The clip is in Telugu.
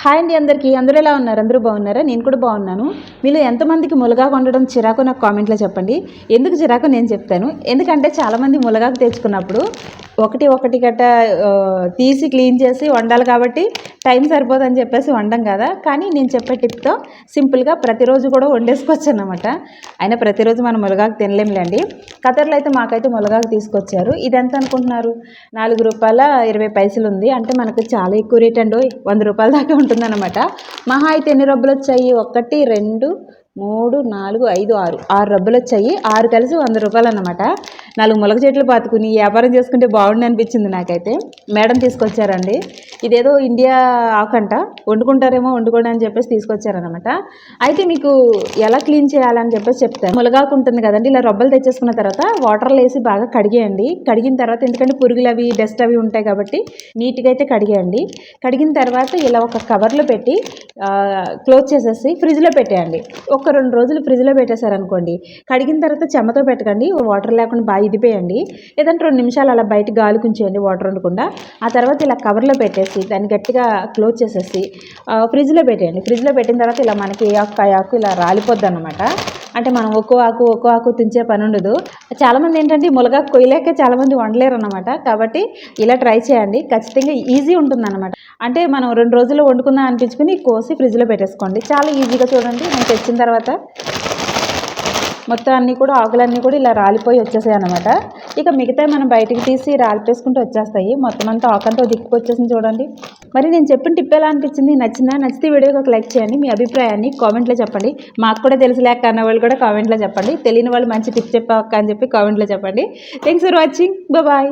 హాయ్ అండి అందరికీ. అందరూ ఎలా ఉన్నారు? అందరూ బాగున్నారా? నేను కూడా బాగున్నాను. మీలో ఎంతమందికి ములగాకు వండడం చిరాకు నాకు కామెంట్లో చెప్పండి. ఎందుకు చిరాకు? నేను చెప్తాను. ఎందుకంటే చాలామంది ములగాకు తెచ్చుకున్నప్పుడు ఒకటి ఒకటి గట్ట తీసి క్లీన్ చేసి వండాలి కాబట్టి టైం సరిపోదని చెప్పేసి వండం కదా. కానీ నేను చెప్పే టిప్తో సింపుల్గా ప్రతిరోజు కూడా వండేసుకోవచ్చు అనమాట అయినా ప్రతిరోజు మనం ములగాకు తినలేంలేండి కతర్లో అయితే మాకైతే ములగాకు తీసుకొచ్చారు. ఇది ఎంత అనుకుంటున్నారు? నాలుగు రూపాయల ఇరవై పైసలు ఉంది అంటే మనకు చాలా ఎక్కువ రేట్ అండి వంద రూపాయల దాకా ఉంటుందన్నమాట. మహా అయితే ఎన్ని రబ్బులు వచ్చాయి ఒకటి రెండు మూడు నాలుగు ఐదు ఆరు. ఆరు రబ్బులు వచ్చాయి ఆరు కలిసి వంద రూపాయలు అనమాట నాలుగు ములగ చెట్లు పాతుకుని వ్యాపారం చేసుకుంటే బాగుండి అనిపించింది నాకైతే. మేడం తీసుకొచ్చారండి. ఇదేదో ఇండియా ఆకంట. వండుకుంటారేమో వండుకోండి అని చెప్పేసి తీసుకొచ్చారనమాట అయితే మీకు ఎలా క్లీన్ చేయాలని చెప్పేసి చెప్తాను. ములగాకు ఉంటుంది కదండి ఇలా రొబ్బలు తెచ్చేసుకున్న తర్వాత వాటర్లో వేసి బాగా కడిగేయండి. కడిగిన తర్వాత ఎందుకంటే పురుగులు అవి డస్ట్ అవి ఉంటాయి కాబట్టి నీట్గా అయితే కడిగేయండి. కడిగిన తర్వాత ఇలా ఒక కవర్లో పెట్టి క్లోజ్ చేసేసి ఫ్రిడ్జ్లో పెట్టేయండి. ఒక రెండు రోజులు ఫ్రిడ్జ్లో పెట్టేశారనుకోండి కడిగిన తర్వాత చెమ్మతో పెట్టకండి వాటర్ లేకుండా బాగా ఇదిపోయండి. ఏదంటే రెండు నిమిషాలు అలా బయట గాలి కుంచేయండి వాటర్ ఉండకుండా. ఆ తర్వాత ఇలా కవర్లో పెట్టేసి దాన్ని గట్టిగా క్లోజ్ చేసేసి ఫ్రిడ్జ్లో పెట్టేయండి. ఫ్రిడ్జ్లో పెట్టిన తర్వాత ఇలా మనకి ఏ ఆకు కాయ ఆకు ఇలా రాలిపోద్ది అనమాట అంటే మనం ఒక్కో ఆకు ఒక్కో ఆకు తుంచే పని ఉండదు. చాలామంది ఏంటంటే ములగా ములగాకు కొయ్యలేక చాలామంది వండలేరు అనమాట కాబట్టి ఇలా ట్రై చేయండి. ఖచ్చితంగా ఈజీ ఉంటుందనమాట అంటే మనం రెండు రోజుల్లో వండుకుందాం అనిపించుకుని కోసి ఫ్రిడ్జ్లో పెట్టేసుకోండి. చాలా ఈజీగా చూడండి. నేను తెచ్చిన తర్వాత మొత్తం అన్నీ కూడా ఆకులన్నీ కూడా ఇలా రాలిపోయి వచ్చేసాయి అనమాట ఇక మిగతా మనం బయటికి తీసి రాలిపేసుకుంటూ వచ్చేస్తాయి. మొత్తం అంతా ఆకంతో దిక్కు వచ్చేసింది చూడండి. మరి నేను చెప్పిన టిప్ ఎలా అనిపించింది? నచ్చినా నచ్చితే వీడియోకి ఒక లైక్ చేయండి. మీ అభిప్రాయాన్ని కామెంట్లో చెప్పండి. మాకు కూడా తెలిసిలేక అన్న వాళ్ళు కూడా కామెంట్లో చెప్పండి. తెలియని వాళ్ళు మంచి టిప్ చెప్పాక అని చెప్పి కామెంట్లో చెప్పండి. Thanks for watching. బాయ్.